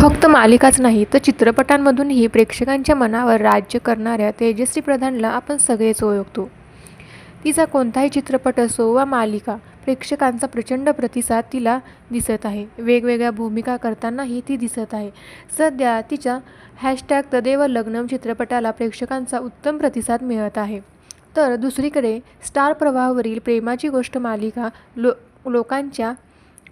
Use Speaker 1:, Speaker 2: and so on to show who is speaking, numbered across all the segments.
Speaker 1: फक्त मालिकाच नाही तर चित्रपटांमधूनही प्रेक्षकांच्या मनावर राज्य करणाऱ्या तेजस्वी प्रधानला आपण सगळेच ओळखतो. तिचा कोणताही चित्रपट असो वा मालिका प्रेक्षकांचा प्रचंड प्रतिसाद तिला दिसत आहे. वेगवेगळ्या भूमिका करतानाही ती दिसत आहे. सध्या तिच्या हॅशटॅग तदेव लग्नम चित्रपटाला प्रेक्षकांचा उत्तम प्रतिसाद मिळत आहे. तर दुसरीकडे स्टार प्रवाहावरील प्रेमाची गोष्ट मालिका लो लोकांच्या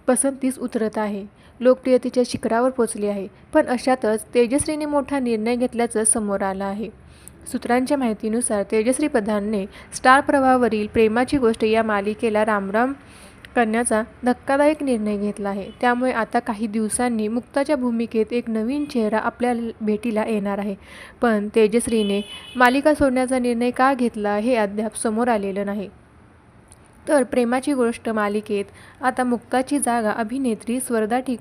Speaker 1: पसंतीस उतरत आहे. लोकप्रियतेच्या शिखरावर पोचली आहे पण अशातच तेजश्रीने मोठा निर्णय घेतल्याचं समोर आलं आहे. सूत्रांच्या माहितीनुसार तेजश्री प्रधानने स्टार प्रवाहावरील प्रेमाची गोष्ट या मालिकेला रामराम करण्याचा धक्कादायक निर्णय घेतला आहे. त्यामुळे आता काही दिवसांनी मुक्ताच्या भूमिकेत एक नवीन चेहरा आपल्या भेटीला येणार आहे. पण तेजश्रीने मालिका सोडण्याचा निर्णय का घेतला हे अद्याप समोर आलेलं नाही. तर प्रेमाची गोष्ट मालिकेत आता मुक्ताची जागा अभिनेत्री स्वर्धा ठि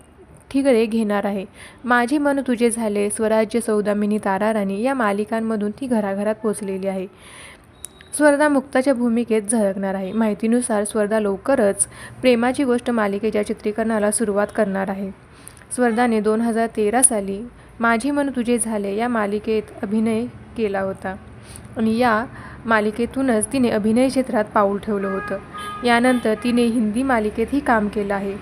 Speaker 1: ठिगळे घेणार आहे. माझे मन तुझे झाले स्वराज्य सौदामिनी तारा राणी या मालिकांमधून ती घराघरात पोचलेली आहे. स्वर्धा मुक्ताच्या भूमिकेत झळकणार आहे. माहितीनुसार स्वर्धा लवकरच प्रेमाची गोष्ट मालिकेच्या चित्रीकरणाला सुरुवात करणार आहे. स्वर्धाने दोन हजार तेरा साली माझे मन तुझे झाले या मालिकेत अभिनय केला होता. आणि या मालिकेतूनच तिने अभिनय क्षेत्रात पाऊल ठेवलं होतं. यानंतर तिने हिंदी मालिकेतही काम केलं आहे.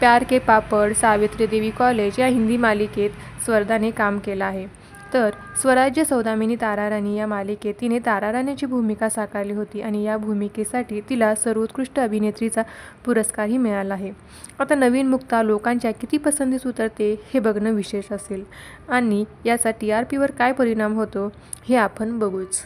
Speaker 1: प्यार के पापड सावित्री देवी कॉलेज या हिंदी मालिकेत स्वर्धाने काम केलं आहे. तर स्वराज्य सौदामिनी ताराराणी या मालिकेत तिने ताराराणीची भूमिका साकारली होती आणि या भूमिकेसाठी तिला सर्वोत्कृष्ट अभिनेत्रीचा पुरस्कारही मिळाला आहे. आता नवीन मुक्ता लोकांच्या किती पसंतीस उतरते हे बघणं विशेष असेल. आणि याचा टी आर पीवर काय परिणाम होतो हे आपण बघूच.